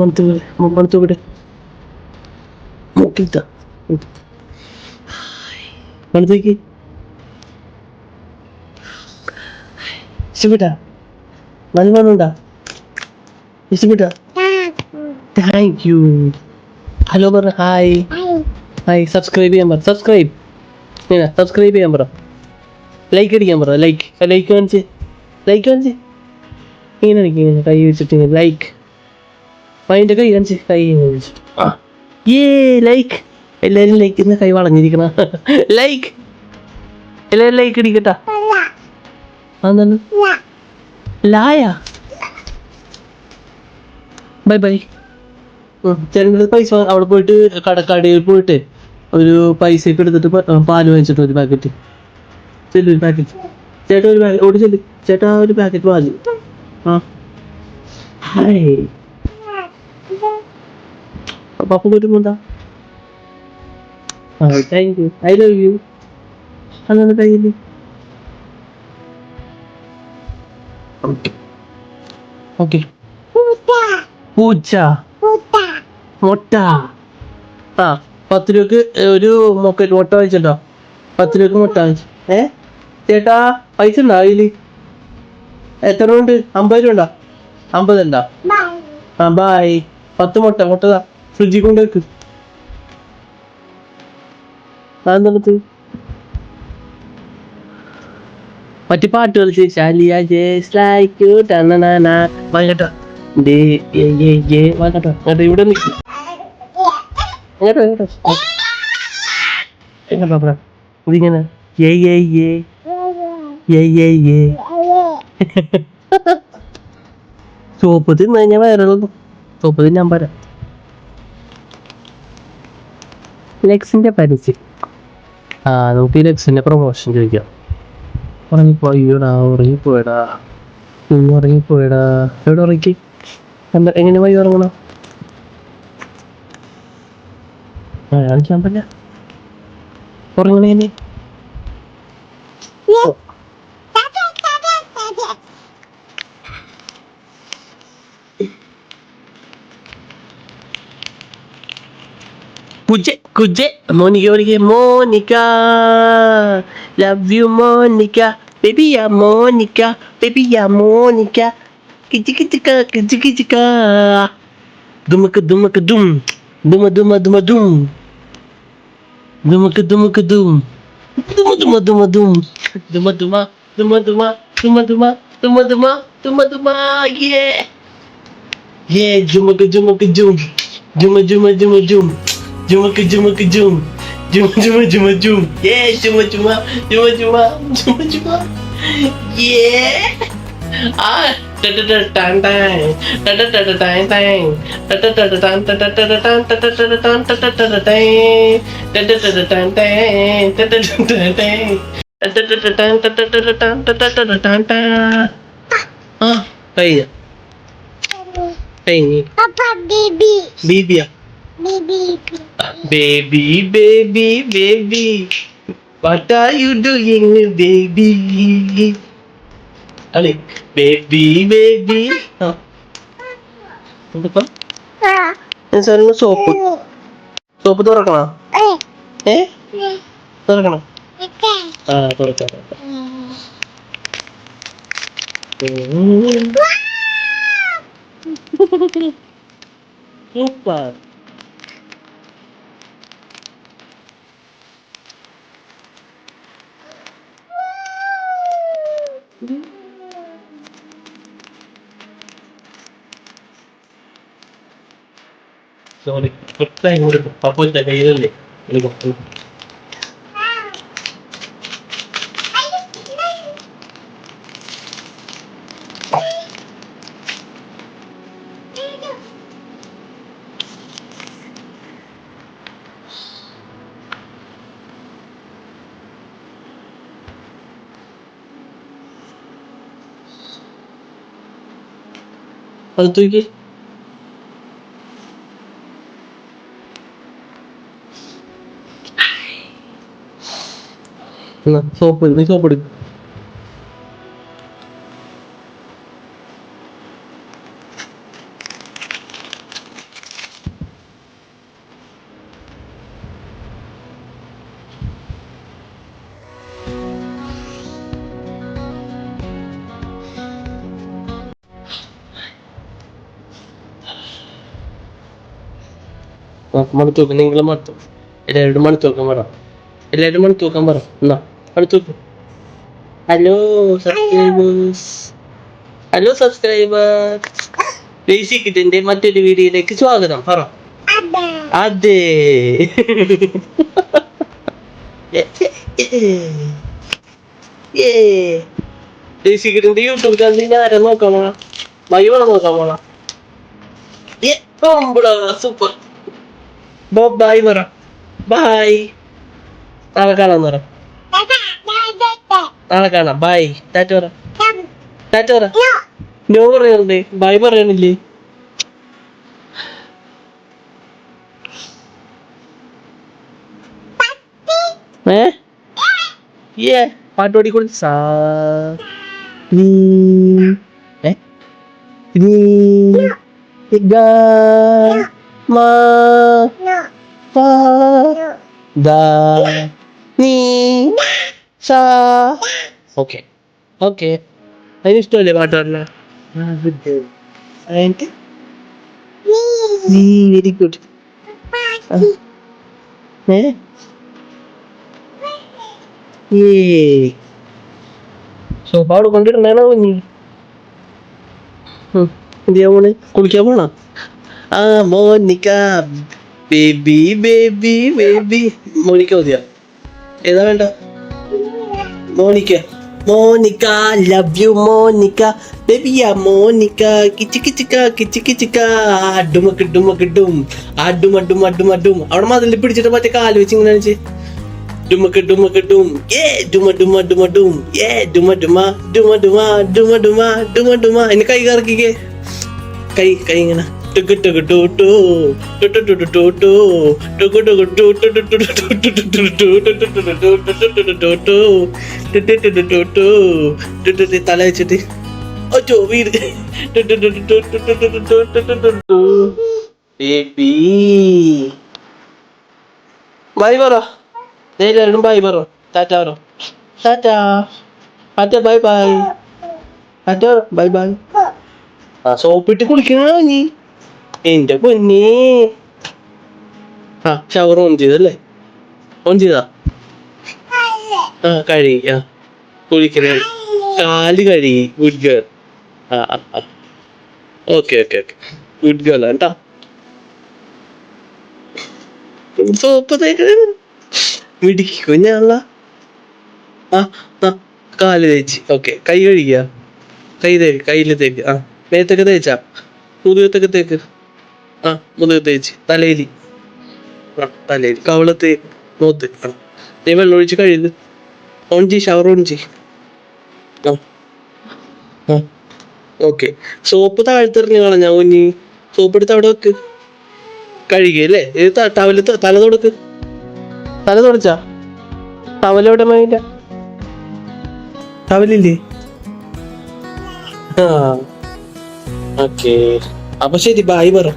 മണത്ത് മണത്ത് വിടെ മൂക്കിത്ത മണത്തേക്ക് ഇഷ്ടപ്പെട്ട? നല്ല മണമുണ്ടാ? ഇഷ്ടപ്പെട്ട? താങ്ക് യു ഹലോ പറ. ഹായ് ഹായ് സബ്സ്ക്രൈബ് ചെയ്യാൻ പറ. സബ്സ്ക്രൈബ് ഇങ്ങനെ സബ്സ്ക്രൈബ് ചെയ്യാൻ പറ. ലൈക്ക് അടിക്കാൻ പറ. ലൈക്ക് ലൈക്ക് കാണിച്ച്. ലൈക്ക് കാണിച്ച്. ഇങ്ങനെ ഇങ്ങനെ കൈ വെച്ചിട്ട് ലൈക്ക് അതിന്റെ കൈ കാണിച്ച് കൈ ഏ ലൈക്ക് എല്ലാരും ലൈക്ക് ഇന്ന് കൈ വളഞ്ഞിരിക്കണ. ലൈക്ക് എല്ലാരും ലൈക്ക് ഇടിക്കട്ടാ. ലായ? ബൈ ബൈ ചേട്ടന്റെ പൈസ അവിടെ പോയിട്ട് കടക്കടയിൽ പോയിട്ട് ഒരു പൈസ ഒക്കെ എടുത്തിട്ട് പാൽ പാൽ വാങ്ങിച്ചിട്ട് ഒരു പാക്കറ്റ് ചെല്ലു ഒരു പാക്കറ്റ് ചേട്ടാ ഒരു പാക്കറ്റ് ഓടി ചെല്ലു. ചേട്ടാ ഒരു പാക്കറ്റ് പാൽ. ആ. Hi Papagod mo daw. Oh, thank you. I love you. Ano na tayo din? Okay. Puta! Puta! Puta! മുട്ട ആ പത്ത് രൂപക്ക് ഒരു മോക്കറ്റ് മുട്ട വാങ്ങിച്ചിട്ടോ പത്ത് രൂപക്ക് മുട്ട വാങ്ങിച്ചു ഏ ചേട്ടാ പൈസ ഉണ്ടോ അതിൽ എത്ര ഉണ്ട് അമ്പത് രൂപ ഉണ്ടോ അമ്പത് ഉണ്ടോ ആ ബായ് പത്ത് മുട്ട മുട്ടതാ ഫ്രിഡ്ജിൽ കൊണ്ട് വെക്ക് അതെന്താ മറ്റു പാട്ട് കളിച്ച് ശാലിയ ലൈക്ക് വാങ്ങട്ടോ അങ്ങോട്ട് ഇവിടെ സോപ്പ് തിന്നു കഴിഞ്ഞാൽ വയറുള്ളൂ സോപ്പ് തിന്നാൻ പോരാ. ലെക്സിന്റെ പരസ്യം ആ നമുക്ക് ഈ ലെക്സിന്റെ പ്രൊമോഷൻ ചോദിക്കാം ഉറങ്ങിപ്പോയിടാ ഉറങ്ങിപ്പോയടാ. നീ ഉറങ്ങിപ്പോയടാ. എവിടെ ഉറങ്ങി? എന്താ എങ്ങനെ പോയി ഉറങ്ങണം? കാണിക്കാൻ പറ്റില്ല ഉറങ്ങണേന് കുജ കുജ മോനിക്ക വിളിക്ക Monica love you Monica ബേബിയാ Monica ബേബിയാ Monica കിച്ചി കിച്ചിക്ക കിച്ചി കിച്ചിക്ക ദുമക്ക് ദുമക്ക് ദും ദുമ ദുമ ദുമ ദും ദുമക്ക് ദുമക്ക് ദും ദുമ ദുമ ദുമ ദും ദുമ ദുമ ദുമ ദുമ ദുമ ദുമ ദുമ ദുമ ദുമ ദുമ യേ യേ ജുമക്ക് ജുമക്ക് ജും ജുമ ജുമ ജുമ ജും cuma ke cuma ke jum, cuma cuma cuma jum, yeah cuma cuma cuma cuma cuma cuma yeah ah Ah, kaya. Kaya. Papa baby. Baby ah. Baby baby baby what are you doing baby അളി baby baby soap soap തുറക്കണോ ഏ തുറക്കണം ആ തുറക്കാം തുറക്കാം Opa! So, ini pertanyaan udah papa tak kaya dulu ni. ini lepas. അത് തൂക്കി. Soap നീ സോപ്പ് എടുക്കും. നമുക്ക് മണി തൂക്കും നിങ്ങളും മണി തൂക്കും എല്ലാവരോടും മണി തൂക്കാൻ പറ. എല്ലാവരും മണി തൂക്കാൻ പറ. എന്നാ മണി തൂക്കും hello subscribers hello subscribers Desi കിറ്റിന്റെ മറ്റൊരു വീഡിയോയിലേക്ക് സ്വാഗതം. പറ. അതെ. ദേശി കിറ്റിന്റെ യൂട്യൂബ് ചാനലിൽ ആരെ നോക്കാൻ പോണ? മയുവാണ് നോക്കാൻ പോണ? സൂപ്പർ. ബോബ് ബൈ പറ ബൈ നാളെ കാണാന്ന് പറ നാളെ കാണാം. ബായ് ടാറ്റ പറ. നോ പറയണ്ടേ ബൈ പറയണില്ലേ? ഏ? ഏ പാട്ടോടി കൂടി സാ. നീ. ഏ? നീ. ഗ മാ. ദ നീ സാ ഓക്കെ. ഓക്കെ. അതിന് ഇഷ്ടമല്ലേ പാട്ട്. നീ വെരി ഗുഡ് സോഫ അവിടെ കൊണ്ടിരുന്നാണോ കുഞ്ഞി? എന്തിയാ പോണ് കുളിക്കാൻ പോണോ? ആ Monica baby baby baby Monica മതിയാ. ഏതാ വേണ്ട? Monica. Monica love you Monica. ബേബിയ Monica. കിച്ച് കിച്ചിക്ക കിച്ച് കിച്ചിക്ക അഡുമക്ക് ഡുമക്ക് ഡും അഡും അഡും അഡും അഡും അവിടെ മതിൽ പിടിച്ചിട്ട് മറ്റേ കാൽ വെച്ച് ഇങ്ങനെ വെച്ച് ഡുമക്ക് ഡുമക്ക് ഏ ഡുമ ഡുമ ഡുമ ഡും ഏ ഡുമ ഡുമ ഡുമ ഡുമ ഡുമ ഡുമ ഡുമ ഡുമ എന്നെ കൈ കറക്കിക്കേ. കൈ കൈ ഇങ്ങനെ. തല വെച്ചിട്ട് ബൈ അറ്റ ബൈ ബൈ അറ്റ ബൈ ബൈ സോപ്പിട്ട് കുളിക്കണോ നീ? എന്റെ പൊന്നേ. ആ ഷവർ ഓൺ ചെയ്തല്ലേ ഓൺ ചെയ്താ? ആ കഴുകി ആ. കുളിക്കണേ കാൽ കഴുകി ഗുഡ് ഗേൾ ആ okay okay okay good girl തേക്കണേ മിടിക്ക് കുഞ്ഞാണല്ല ആ ആ കാൽ തേച്ച്. ഓക്കെ കൈ കഴുകിയ. കൈ തേക്ക് കയ്യിൽ തേക്ക്. ആ മേത്തൊക്കെ തേച്ചാ? മുതുകത്തൊക്കെ തേക്ക്. ആ മുതുക തേച്ച്. തലയിൽ ആ തലയിൽ. കവളത്തെ മുത്ത് ആ നീ വെള്ളം ഒഴിച്ച് കഴുകു. ഓൺ ചെയ് ഷവർ ഓൺ ചെയ് ആ. ഓക്കെ. സോപ്പ് താഴ്ത്തെറിഞ്ഞ് കളഞ്ഞാ കുഞ്ഞി. സോപ്പ് എടുത്ത് അവിടെ വെക്ക്. കഴുകിയല്ലേ ഇത് ടവൽ തല തുടക്ക്. തല തുടച്ചാ? ടവലെവിടെ മൈൻഡ ടവലില്ലേ ആ. ഓക്കെ. അപ്പൊ ശരി ബായ് പറ.